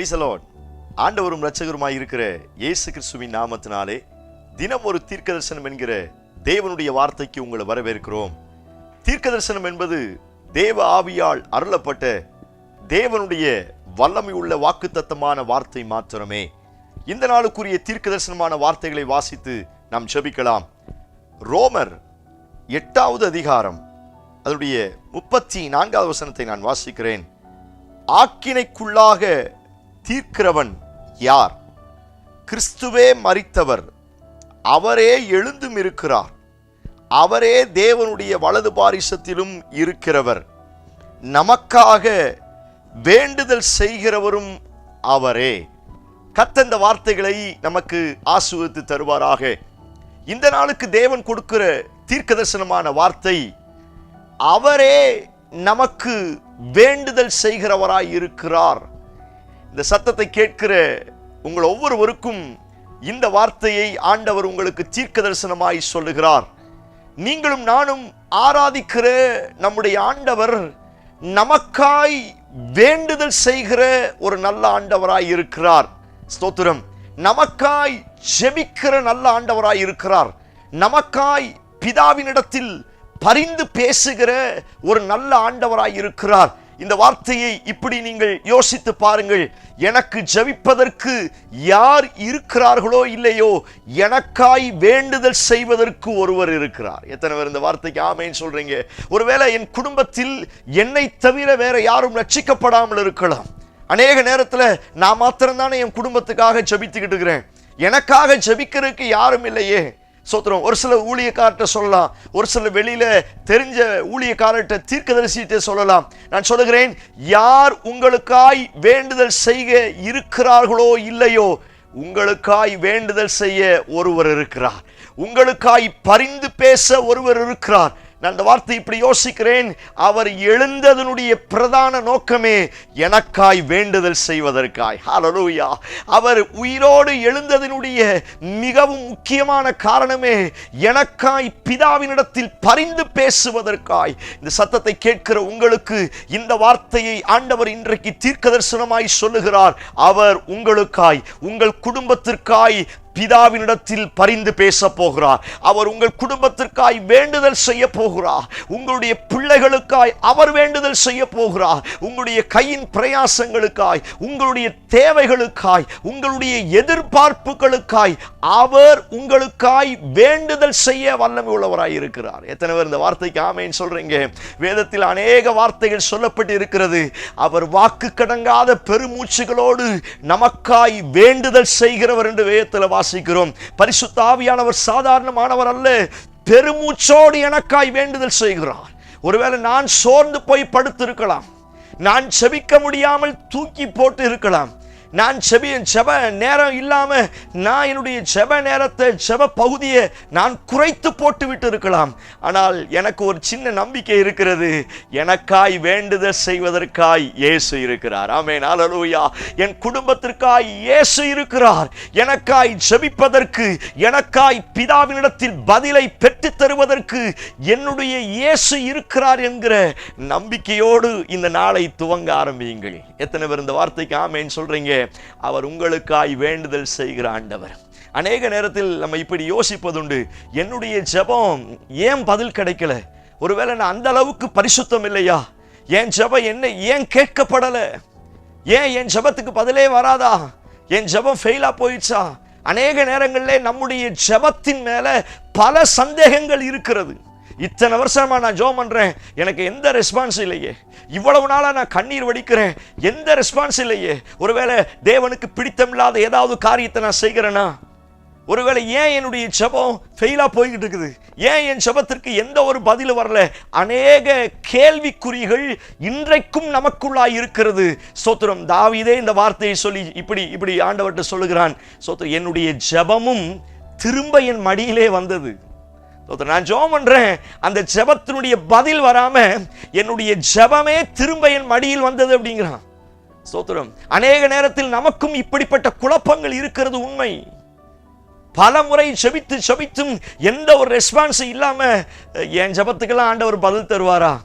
பிரைசலோன் ஆண்டவரும் இரட்சகருமாய் இருக்கிற இயேசு கிறிஸ்துவின் நாமத்தினாலே தினம் ஒரு தீர்க்க தரிசனம் என்கிற தேவனுடைய வார்த்தைக்கு உங்களை வரவேற்கிறோம். தீர்க்க தரிசனம் என்பது தேவ ஆவியால் அருளப்பட்ட தேவனுடைய வல்லமை உள்ள வாக்குத்தத்தமான வார்த்தை மாத்திரமே. இந்த நாளுக்குரிய தீர்க்க தரிசனமான வார்த்தைகளை வாசித்து நாம் ஜெபிக்கலாம். ரோமர் எட்டாவது அதிகாரம் அதனுடைய முப்பத்தி நான்காவது வசனத்தை நான் வாசிக்கிறேன். ஆக்கினைக்குள்ளாக தீர்க்கிறவன் யார்? கிறிஸ்துவே மறித்தவர் அவரே எழுந்தும் இருக்கிறார். அவரே தேவனுடைய வலது பாரிசத்திலும் இருக்கிறவர். நமக்காக வேண்டுதல் செய்கிறவரும் அவரே. கத்தந்த வார்த்தைகளை நமக்கு ஆசுவித்து தருவாராக. இந்த நாளுக்கு தேவன் கொடுக்கிற தீர்க்க தரிசனமான வார்த்தை அவரே நமக்கு வேண்டுதல் செய்கிறவராய் இருக்கிறார். இந்த சத்தத்தை கேட்கிற உங்கள் ஒவ்வொருவருக்கும் இந்த வார்த்தையை ஆண்டவர் உங்களுக்கு தீர்க்க தரிசனமாய் சொல்லுகிறார். நீங்களும் நானும் ஆராதிக்கிற நம்முடைய ஆண்டவர் நமக்காய் வேண்டுதல் செய்கிற ஒரு நல்ல ஆண்டவராய் இருக்கிறார். ஸ்தோத்திரம். நமக்காய் ஜெபிக்கிற நல்ல ஆண்டவராய் இருக்கிறார். நமக்காய் பிதாவினிடத்தில் பரிந்து பேசுகிற ஒரு நல்ல ஆண்டவராய் இருக்கிறார். இந்த வார்த்தையை இப்படி நீங்கள் யோசித்து பாருங்கள். எனக்கு ஜபிப்பதற்கு யார் இருக்கிறார்களோ இல்லையோ எனக்காய் வேண்டுதல் செய்வதற்கு ஒருவர் இருக்கிறார். எத்தனை பேர் இந்த வார்த்தைக்கு ஆமைன்னு சொல்றீங்க? ஒருவேளை என் குடும்பத்தில் என்னை தவிர வேற யாரும் ரட்சிக்கப்படாமல் இருக்கலாம். அநேக நேரத்தில் நான் மாத்திரம்தானே என் குடும்பத்துக்காக ஜபித்துக்கிட்டு இருக்கிறேன். எனக்காக ஜபிக்கிறதுக்கு யாரும் இல்லையே. சோத்திரம். ஒரு சில ஊழியக்கார்ட்ட சொல்லலாம். ஒரு சில வெளியில தெரிஞ்ச ஊழியக்காரர்கிட்ட தீர்க்கதரிசிட்ட சொல்லலாம். நான் சொல்லுகிறேன் யார் உங்களுக்காய் வேண்டுதல் செய்ய இருக்கிறார்களோ இல்லையோ உங்களுக்காய் வேண்டுதல் செய்ய ஒருவர் இருக்கிறார். உங்களுக்காய் பரிந்து பேச ஒருவர் இருக்கிறார். நான் அந்த வார்த்தை இப்படி யோசிக்கிறேன். அவர் எழுந்ததனுடைய பிரதான நோக்கமே எனக்காய் வேண்டுதல் செய்வதற்காய். ஹலலூயா அவர் உயிரோடு எழுந்ததனுடைய மிகவும் முக்கியமான காரணமே எனக்காய் பிதாவினிடத்தில் பரிந்து பேசுவதற்காய். இந்த சத்தத்தை கேட்கிற உங்களுக்கு இந்த வார்த்தையை ஆண்டவர் இன்றைக்கு தீர்க்க தரிசனமாய் சொல்லுகிறார். அவர் உங்களுக்காய் உங்கள் குடும்பத்திற்காய் பிதாவினிடத்தில் பரிந்து பேச போகிறார். அவர் உங்கள் குடும்பத்திற்காய் வேண்டுதல் செய்ய போகிறார். உங்களுடைய பிள்ளைகளுக்காய் அவர் வேண்டுதல் செய்ய போகிறார். உங்களுடைய கையின் பிரயாசங்களுக்காய் உங்களுடைய தேவைகளுக்காய் உங்களுடைய எதிர்பார்ப்புகளுக்காய் அவர் உங்களுக்காய் வேண்டுதல் செய்ய வல்லமை உள்ளவராய் இருக்கிறார். எத்தனை பேர் இந்த வார்த்தைக்கு ஆமைன்னு சொல்றீங்க? வேதத்தில் அநேக வார்த்தைகள் சொல்லப்பட்டு இருக்கிறது. அவர் வாக்கு கடங்காத பெருமூச்சுகளோடு நமக்காய் வேண்டுதல் செய்கிறவர் என்று வேதத்தில் வாசிக்கிறோம். பரிசுத்தாவியானவர் சாதாரணமானவர் அல்ல பெருமூச்சோடு எனக்காய் வேண்டுதல் செய்கிறார். ஒருவேளை நான் சோர்ந்து போய் படுத்திருக்கலாம். நான் செபிக்க முடியாமல் தூக்கி போட்டு இருக்கலாம். நான் செபி செப நேரம் இல்லாமல் நான் என்னுடைய செப நேரத்தை செப பகுதியை நான் குறைத்து போட்டு விட்டு இருக்கலாம். ஆனால் எனக்கு ஒரு சின்ன நம்பிக்கை இருக்கிறது. எனக்காய் வேண்டுதல் செய்வதற்காய் இயேசு இருக்கிறார். ஆமென். ஹalleluya. என் குடும்பத்திற்காய் இயேசு இருக்கிறார். எனக்காய் செபிப்பதற்கு எனக்காய் பிதாவினிடத்தில் பதிலை பெற்றுத் தருவதற்கு என்னுடைய இயேசு இருக்கிறார் என்கிற நம்பிக்கையோடு இந்த நாளை துவங்க ஆரம்பியுங்கள். எத்தனை பேர் இந்த வார்த்தைக்கு ஆமேன்னு சொல்றீங்க? அவர் உங்களுக்காய் வேண்டுதல் செய்கிற ஆண்டவர். அநேக நேரத்தில் நம்ம இப்படி யோசிப்பதுண்டு என்னுடைய ஜபம் ஏன் பதில் கிடைக்கல? ஒருவேளை நான் அந்த அளவுக்கு பரிசுத்தம் இல்லையா? என் ஜெபம் என்ன ஏன் கேட்கப்படலை? ஏன் என் ஜெபத்துக்கு பதிலே வராதா? என் ஜெபம் ஃபெயிலா போயிடுச்சா? அநேக நேரங்களிலே நம்முடைய ஜெபத்தின் மேல பல சந்தேகங்கள் இருக்கிறது. இத்தனை வருஷமா நான் ஜோம் பண்ணுறேன் எனக்கு எந்த ரெஸ்பான்ஸ் இல்லையே. இவ்வளவு நாளாக நான் கண்ணீர் வடிக்கிறேன். எந்த ரெஸ்பான்ஸ் இல்லையே. ஒருவேளை தேவனுக்கு பிடித்தமில்லாத ஏதாவது காரியத்தை நான் செய்கிறேனா? ஒருவேளை ஏன் என்னுடைய ஜெபம் ஃபெயிலாக போய்கிட்டு இருக்குது? ஏன் என் ஜெபத்திற்கு எந்த ஒரு பதிலும் வரல? அநேக கேள்விக்குறிகள் இன்றைக்கும் நமக்குள்ளாய் இருக்கிறது. சோத்திரம் தாவிதே இந்த வார்த்தையை சொல்லி இப்படி இப்படி ஆண்டவர்கிட்ட சொல்லுகிறான். சோத்திரம் என்னுடைய ஜெபமும் திரும்ப என் மடியிலே வந்தது. நான் ஜெபம் பண்ணுறேன் அந்த ஜெபத்தினுடைய பதில் வராமல் என்னுடைய ஜெபமே திரும்ப என் மடியில் வந்தது அப்படிங்கிறான். ஸ்தோத்திரம். அநேக நேரத்தில் நமக்கும் இப்படிப்பட்ட குழப்பங்கள் இருக்கிறது உண்மை. பல முறை செபித்து செபித்தும் எந்த ஒரு ரெஸ்பான்ஸும் இல்லாமல் என் ஜெபத்துக்கெல்லாம் ஆண்டவர் பதில் தருவாரா?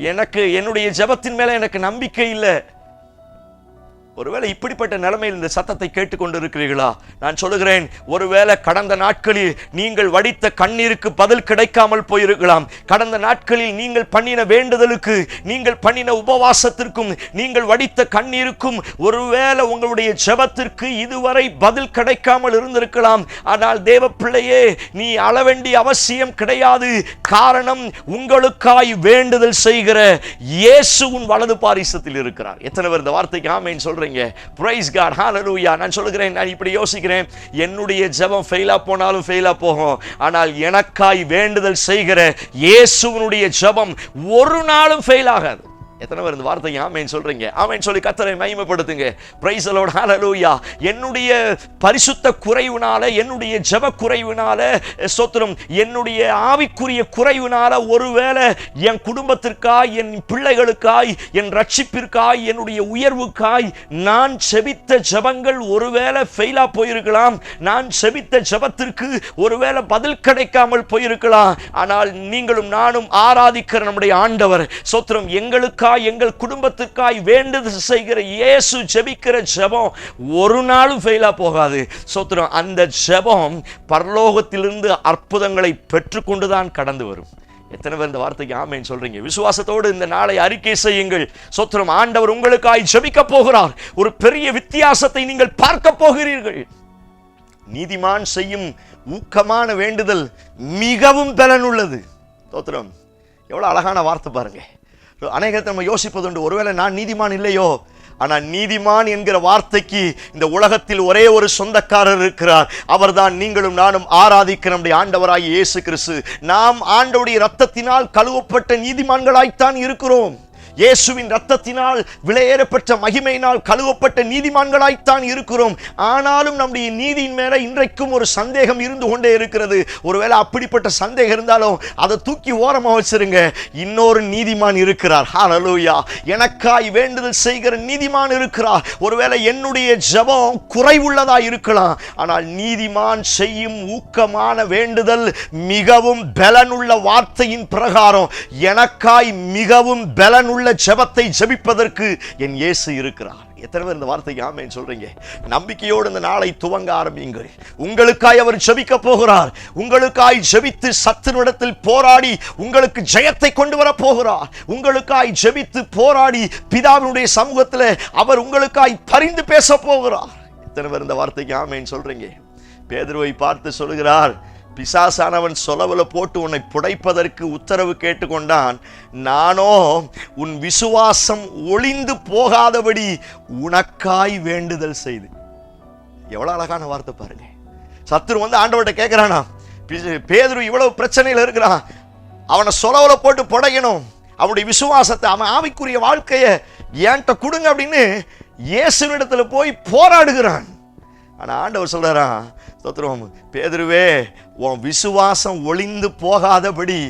எனக்கு என்னுடைய ஜெபத்தின் மேலே எனக்கு நம்பிக்கை இல்லை. ஒருவேளை இப்படிப்பட்ட நிலைமையில் இந்த சத்தத்தை கேட்டுக்கொண்டிருக்கிறீர்களா? நான் சொல்லுகிறேன் ஒருவேளை கடந்த நாட்களில் நீங்கள் வடித்த கண்ணீருக்கு பதில் கிடைக்காமல் போயிருக்கலாம். கடந்த நாட்களில் நீங்கள் பண்ணின வேண்டுதலுக்கு நீங்கள் பண்ணின உபவாசத்திற்கும் நீங்கள் வடித்த கண்ணீருக்கும் ஒருவேளை உங்களுடைய ஜபத்திற்கு இதுவரை பதில் கிடைக்காமல் இருந்திருக்கலாம். ஆனால் தேவ பிள்ளையே நீ அள வேண்டிய அவசியம் கிடையாது. காரணம் உங்களுக்காய் வேண்டுதல் செய்கிற இயேசு உன் வலது பாரிசத்தில் இருக்கிறார். எத்தனை பேர் இந்த வார்த்தைக்கு ஆமேன்னு சொல்றீங்க பிரைஸ் காட் ஹாலலூயா நான் சொல்லுகிறேன் நான் இப்படி யோசிக்கிறேன். என்னுடைய ஜெபம் ஃபெயிலா போனாலும் ஃபெயிலா போகும். ஆனால் எனக்காய் வேண்டுதல் செய்கிற இயேசுவினுடைய ஜெபம் ஒரு நாளும் ஃபெயில் ஆகாது. எத்தனை பேர் இந்த வார்த்தைக்கு ஆமேன் சொல்கிறீங்க ஆமேன் சொல்லி கத்தரை மகிமைப்படுத்துங்க. பிரைஸ் அலோட் ஹalleluya என்னுடைய பரிசுத்த குறைவுனால என்னுடைய ஜப குறைவுனால ஸ்தோத்திரம் என்னுடைய ஆவிக்குரிய குறைவுனால ஒருவேளை என் குடும்பத்திற்காய் என் பிள்ளைகளுக்காய் என் ரட்சிப்பிற்காய் என்னுடைய உயர்வுக்காய் நான் செபித்த ஜபங்கள் ஒருவேளை ஃபெயிலாக போயிருக்கலாம். நான் செபித்த ஜபத்திற்கு ஒருவேளை பதில் கிடைக்காமல் போயிருக்கலாம். ஆனால் நீங்களும் நானும் ஆராதிக்கிற நம்முடைய ஆண்டவர். சோத்திரம் எங்களுக்காய் எங்கள் குடும்பத்துக்காய் வேண்டுதல் செய்கிற இயேசு ஜெபிக்கிற ஜெபம் ஒரு நாளும் ஃபெயிலா போகாது. சோத்திரம் அந்த ஜெபம் பரலோகத்திலிருந்து அற்புதங்களை பெற்றுக்கொண்டுதான் கடந்து வரும். எத்தனை பேர் இந்த வார்த்தைக்கு ஆமைன்னு சொல்றீங்க? விசுவாசத்தோடு இந்த நாளை அறிக்கை செய்யுங்கள். சோத்திரம் ஆண்டவர் உங்களுக்காய் ஜபிக்க போகிறார். ஒரு பெரிய வித்தியாசத்தை நீங்கள் பார்க்க போகிறீர்கள். நீதிமான் செய்யும் ஊக்கமான வேண்டுதல் மிகவும் பலனுள்ளது. தோத்திரம் எவ்வளவு அழகான வார்த்தை பாருங்க. அநேகத்தை நம்ம யோசிப்பதுண்டு ஒருவேளை நான் நீதிமான் இல்லையோ? ஆனால் நீதிமான் என்கிற வார்த்தைக்கு இந்த உலகத்தில் ஒரே ஒரு சொந்தக்காரர் இருக்கிறார். அவர்தான் நீங்களும் நானும் ஆராதிக்கிற நம்முடைய ஆண்டவராகிய இயேசு கிறிஸ்து. நாம் ஆண்டவுடைய ரத்தத்தினால் கழுவப்பட்ட நீதிமான்களாய்த்தான் இருக்கிறோம். இயேசுவின் ரத்தத்தினால் விலையேறப்பட்ட மகிமையினால் கழுவப்பட்ட நீதிமான்களாய்த்தான் இருக்கிறோம். ஆனாலும் நம்முடைய நீதியின் மேல இன்றைக்கும் ஒரு சந்தேகம் இருந்து கொண்டே இருக்கிறது. ஒருவேளை அப்படிப்பட்ட சந்தேகம் இருந்தாலும் அதை தூக்கி ஓரமாக வச்சிருங்க. இன்னொரு நீதிமான் இருக்கிறார். ஹாலலூயா எனக்காய் வேண்டுதல் செய்கிற நீதிமான் இருக்கிறார். ஒருவேளை என்னுடைய ஜெபம் குறைவுள்ளதா இருக்கலாம். ஆனால் நீதிமான் செய்யும் ஊக்கமான வேண்டுதல் மிகவும் பலனுள்ள வார்த்தையின் பிரகாரம். எனக்காய் மிகவும் பலனுள்ள உள்ள ஜபத்தை ஜபிப்பதற்கு என் இயேசு இருக்கிறார். எத்தனை பேர் இந்த வார்த்தைக்கு ஆமேன்னு சொல்றீங்க? நம்பிக்கையோடு இந்த நாளை துவங்க ஆரம்பியுங்கள். உங்களுக்காய் அவர் ஜபிக்க போகிறார். உங்களுக்காய் ஜெபித்து சத்துருவிடத்தில் போராடி உங்களுக்கு ஜெயத்தை கொண்டு வர போகிறார். உங்களுக்காய் ஜெபித்து போராடி பிதாவினுடைய சமூகத்தில் அவர் உங்களுக்காய் பரிந்து பேச போகிறார். எத்தனை பேர் இந்த வார்த்தைக்கு ஆமேன்னு சொல்றீங்க? பேதுருவை பார்த்து சொல்கிறார் பிசாசானவன் சொலவுல போட்டு உன்னை புடைப்பதற்கு உத்தரவு கேட்டுக்கொண்டான் நானோ உன் விசுவாசம் ஒளிந்து போகாதபடி உனக்காய் வேண்டுதல் செய்து எவ்வளவு அழகான வார்த்தை பாருங்க. சத்துரு வந்து ஆண்டவர்கிட்ட கேட்குறானா பி- பேதுரு இவ்வளவு பிரச்சனையில் இருக்கிறான் அவனை சொலவுல போட்டு புடைக்கணும் அவனுடைய விசுவாசத்தை அவன் ஆவிக்குரிய வாழ்க்கையை என்கிட்ட கொடுங்க அப்படின்னு இயேசுவிடத்துல போய் போராடுகிறான். ஆனா ஆண்டவர் சொல்றாராம் ஸ்தோத்திரம். பேதுருவே உன் விசுவாசம் ஒளிந்து போகாதபடி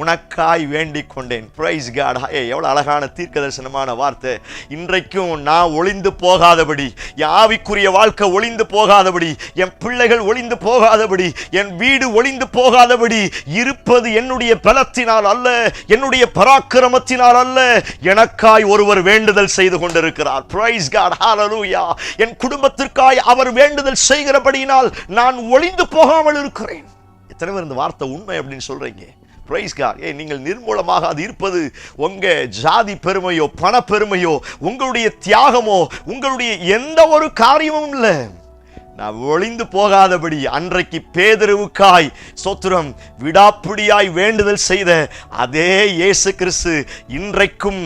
உனக்காய் வேண்டிக் கொண்டேன் ப்ரைஸ் காட் ஏ எவ்வளோ அழகான தீர்க்க தரிசனமான வார்த்தை. இன்றைக்கும் நான் ஒளிந்து போகாதபடி என் ஆவிக்குரிய வாழ்க்கை ஒளிந்து போகாதபடி என் பிள்ளைகள் ஒளிந்து போகாதபடி என் வீடு ஒளிந்து போகாதபடி இருப்பது என்னுடைய பலத்தினால் அல்ல என்னுடைய பராக்கிரமத்தினால் அல்ல. எனக்காய் ஒருவர் வேண்டுதல் செய்து கொண்டிருக்கிறார். ப்ரைஸ் காட் ஹalleluya என் குடும்பத்திற்காய் அவர் வேண்டுதல் செய்கிறபடியினால் நான் ஒளிந்து போகாமல் இருக்கிறேன். எத்தனை பேர் இந்த வார்த்தை உண்மை அப்படின்னு சொல்கிறீங்க பிரைஸ் காட் ஏ நீங்கள் நிர்மூலமாக அது இருப்பது உங்கள் ஜாதி பெருமையோ பண பெருமையோ உங்களுடைய தியாகமோ உங்களுடைய எந்த ஒரு காரியமும் இல்லை. நான் ஒளிந்து போகாதபடி அன்றைக்கு பேதருவுக்காய் சோத்திரம் விடாப்பிடியாய் வேண்டுதல் செய்த அதே இயேசு கிறிஸ்து இன்றைக்கும்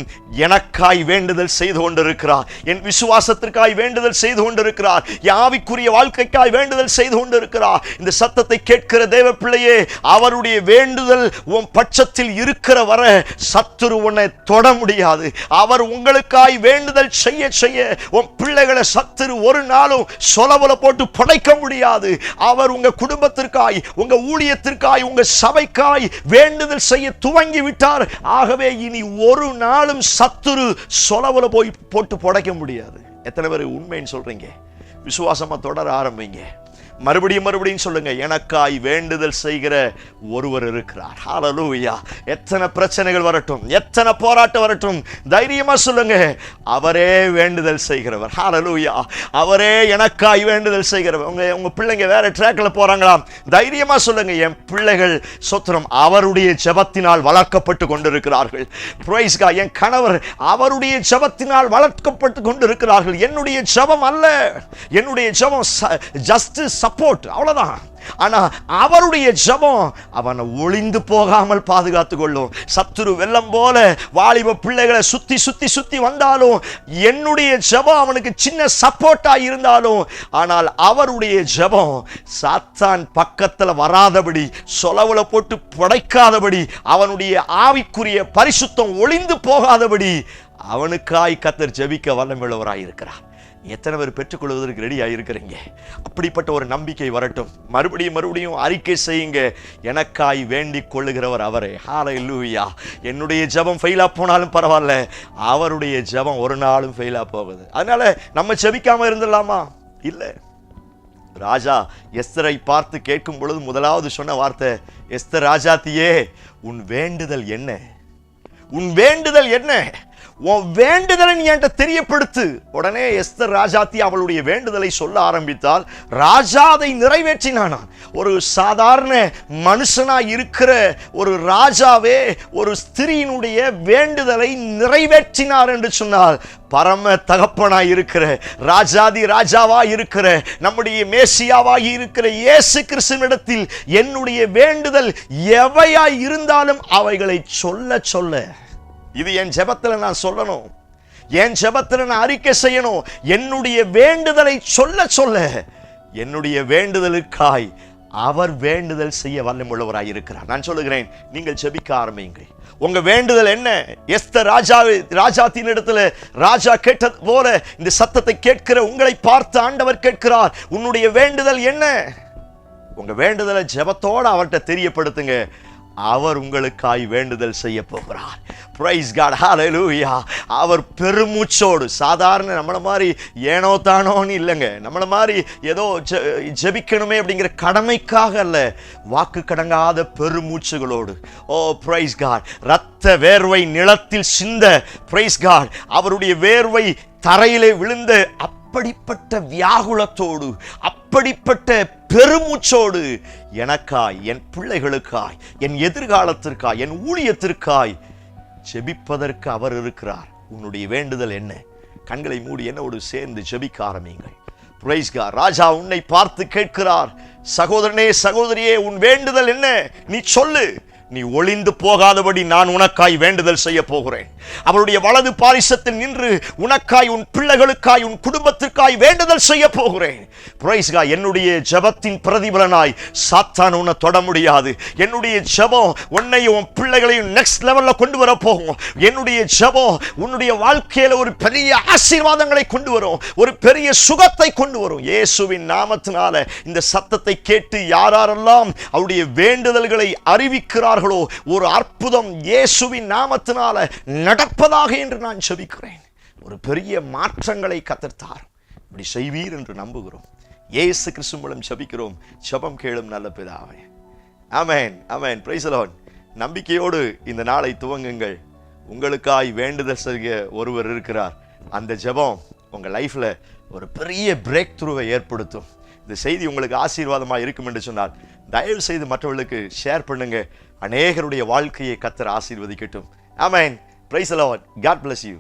எனக்காய் வேண்டுதல் செய்து கொண்டிருக்கிறார். என் விசுவாசத்திற்காய் வேண்டுதல் செய்து கொண்டிருக்கிறார். யாவிக்குரிய வாழ்க்கைக்காய் வேண்டுதல் செய்து கொண்டிருக்கிறார். இந்த சத்தத்தை கேட்கிற தேவ பிள்ளையே அவருடைய வேண்டுதல் உன் பட்சத்தில் இருக்கிற வர சத்துரு உன்னை தொட முடியாது. அவர் உங்களுக்காய் வேண்டுதல் செய்ய செய்ய உன் பிள்ளைகளை சத்துரு ஒரு நாளும் சொலவல போட்டு படைக்க முடியாது. அவர் உங்க குடும்பத்திற்காய் உங்க ஊழியத்திற்காய் உங்க சபைக்காய் வேண்டுதல் செய்ய துவங்கி விட்டார் ஆகவே இனி ஒரு நாளும் சத்துரு சொலவுல போய் போட்டு பிழைக்க முடியாது. எத்தனை பேர் உண்மைன்னு சொல்றீங்க? விசுவாசமா தொடர ஆரம்பிங்க. மறுபடியும் மறுபடியும் சொல்லுங்க எனக்காய் வேண்டுதல் செய்கிற ஒருவர் இருக்கிறார். ஹாலலூயா எத்தனை பிரச்சனைகள் வரட்டும் எத்தனை போராட்டம் வரட்டும் தைரியமா சொல்லுங்க அவரே வேண்டுதல் செய்கிறவர். ஹாலலூயா அவரே எனக்காய் வேண்டுதல் செய்கிறவர். உங்க உங்க பிள்ளைங்க வேற ட்ராக்ல போறாங்களாம் தைரியமா சொல்லுங்க என் பிள்ளைகள் சொத்திரம் அவருடைய ஜெபத்தினால் வளர்க்கப்பட்டு கொண்டிருக்கிறார்கள். Praise என் கணவர் அவருடைய ஜபத்தினால் வளர்க்கப்பட்டு கொண்டிருக்கிறார்கள். என்னுடைய ஜெபம் அல்ல. என்னுடைய ஜெபம் ஜஸ்ட் சப்போர்ட் அவ்வளவுதான். ஆனா அவருடைய ஜெபம் அவனை ஒளிந்து போகாமல் பாதுகாத்து கொள்ளும். சத்துரு வெள்ளம் போல வாலிப பிள்ளைகளை சுத்தி சுத்தி சுத்தி வந்தாலும் என்னுடைய ஜெபம் அவனுக்கு சின்ன சப்போர்ட்டா இருந்தாலும் ஆனால் அவருடைய ஜெபம் சாத்தான் பக்கத்துல வராதபடி சொலவுல போட்டு புடைக்காதபடி அவனுடைய ஆவிக்குரிய பரிசுத்தம் ஒளிந்து போகாதபடி அவனுக்காய் கத்தர் ஜெபிக்க வல்லமிழவராக இருக்கிறார் எத்தனை பேர் பெற்றுக்கொள்வதற்கு ரெடியாக இருக்கிறீங்க அப்படிப்பட்ட ஒரு நம்பிக்கை வரட்டும். மறுபடியும் மறுபடியும் அறிக்கை செய்யுங்க. எனக்காய் வேண்டிக் கொள்ளுகிறவர் அவரே. ஹாலை லூவியா என்னுடைய ஜெபம் ஃபெயிலாக போனாலும் பரவாயில்ல. அவருடைய ஜெபம் ஒரு நாளும் ஃபெயிலாக போகுது. அதனால நம்ம ஜெபிக்காம இருந்துடலாமா? இல்லை. ராஜா எஸ்தரை பார்த்து கேட்கும் பொழுது முதலாவது சொன்ன வார்த்தை எஸ்தர் ராஜாத்தியே உன் வேண்டுதல் என்ன? உன் வேண்டுதல் என்ன? உன் வேண்டுதலை நீ என்கிட்ட தெரியப்படுத்து. உடனே எஸ்தர் ராஜாத்தி அவளுடைய வேண்டுதலை சொல்ல ஆரம்பித்தால் ராஜா அதை நிறைவேற்றினானா ஒரு சாதாரண மனுஷனா இருக்கிற ஒரு ராஜாவே ஒரு ஸ்திரீயினுடைய வேண்டுதலை நிறைவேற்றினார் என்று சொன்னால் பரம தகப்பனாய் இருக்கிற ராஜாதி ராஜாவா இருக்கிற நம்முடைய மேசியாவாகி இருக்கிற இயேசு கிருஷ்ணனிடத்தில் என்னுடைய வேண்டுதல் எவையாய் இருந்தாலும் அவைகளை சொல்ல சொல்ல. இது என் ஜெபத்தில் நான் சொல்லணும். என் ஜெபத்தில் நான் அறிக்கை செய்யணும். என்னுடைய வேண்டுதலை சொல்ல சொல்ல என்னுடைய வேண்டுதலுக்காய் அவர் வேண்டுதல் செய்ய வல்லமுள்ளவராய் இருக்கிறார். நான் சொல்லுகிறேன் நீங்கள் ஜெபிக்க ஆரம்பியுங்கள். உங்க வேண்டுதல் என்ன? எஸ்த ராஜா ராஜாத்தின் இடத்துல ராஜா கேட்டது போல இந்த சத்தத்தை கேட்கிற உங்களை பார்த்து ஆண்டவர் கேட்கிறார். உன்னுடைய வேண்டுதல் என்ன? உங்க வேண்டுதலை ஜெபத்தோட அவர்கிட்ட தெரியப்படுத்துங்க. அவர் உங்களுக்காய் வேண்டுதல் செய்ய போகிறார். பிரைஸ் காட் ஹாலூயா அவர் பெருமூச்சோடு சாதாரண நம்மளை மாதிரி ஏனோ தானோன்னு இல்லைங்க. நம்மளை மாதிரி ஏதோ ஜெ- ஜெபிக்கணுமே அப்படிங்கிற கடமைக்காக அல்ல. வாக்கு கடங்காத பெருமூச்சுகளோடு. ஓ பிரைஸ் காட் ரத்த வேர்வை நிலத்தில் சிந்த பிரைஸ் காட் அவருடைய வேர்வை தரையிலே விழுந்த அப்படிப்பட்ட வியாகுலத்தோடு அப்படிப்பட்ட பெருமூச்சோடு எனக்காய் என் பிள்ளைகளுக்காய் என் எதிர்காலத்திற்காய் என் ஊழியத்திற்காய் ஜெபிப்பதற்கு அவர் இருக்கிறார். உன்னுடைய வேண்டுதல் என்ன? கண்களை மூடி என்னோடு சேர்ந்து ஜெபிக்க ஆரம்பிங்கள் ராஜா உன்னை பார்த்து கேட்கிறார். சகோதரனே சகோதரியே உன் வேண்டுதல் என்ன? நீ சொல்லு. நீ ஒளிந்து போகாதபடி நான் உனக்காய் வேண்டுதல் செய்ய போகிறேன். அவருடைய வலது பாரிசத்தில் நின்று உனக்காய் உன் பிள்ளைகளுக்காய் உன் குடும்பத்திற்காய் வேண்டுதல் செய்ய போகிறேன். என்னுடைய ஜபத்தின் பிரதிபலனாய் சாத்தான் உன்னை தொட முடியாது. என்னுடைய ஜபம் உன்னையும் உன் பிள்ளைகளையும் நெக்ஸ்ட் லெவல்ல கொண்டு வர போகும். என்னுடைய ஜெபம் உன்னுடைய வாழ்க்கையில ஒரு பெரிய ஆசீர்வாதங்களை கொண்டு வரும். ஒரு பெரிய சுகத்தை கொண்டு வரும். இயேசுவின் நாமத்தினால இந்த சத்தத்தை கேட்டு யாரெல்லாம் அவருடைய வேண்டுதல்களை அறிவிக்கிறார்கள் ஒரு அற்புதம் இயேசுவின் நாமத்தினால நடப்பதாக என்று நான் செபிக்கிறேன். ஒரு பெரிய மாற்றங்களை கத்தர்த்தார் இப்படி செய்வீர் என்று நம்புகிறோம். ஏசு கிறிஸ்து மூலம் செபிக்கிறோம். செபம் கேளும் நல்ல பிதாவே. அமேன் அமேன் பிரைசலோன் நம்பிக்கையோடு இந்த நாளை துவங்குங்கள். உங்களுக்காய் வேண்டுதல் செய்ய ஒருவர் இருக்கிறார். அந்த ஜெபம் உங்கள் லைஃப்பில் ஒரு பெரிய பிரேக் த்ரூவை ஏற்படுத்தும். இந்த செய்தி உங்களுக்கு ஆசீர்வாதமாக இருக்கும் என்று சொன்னால் தயவு செய்து மற்றவர்களுக்கு ஷேர் பண்ணுங்க. அநேகருடைய வாழ்க்கையை கத்தர் ஆசீர்வதிக்கட்டும். ஆமேன் பிரைஸ் அலவன் காட் பிளஸ் யூ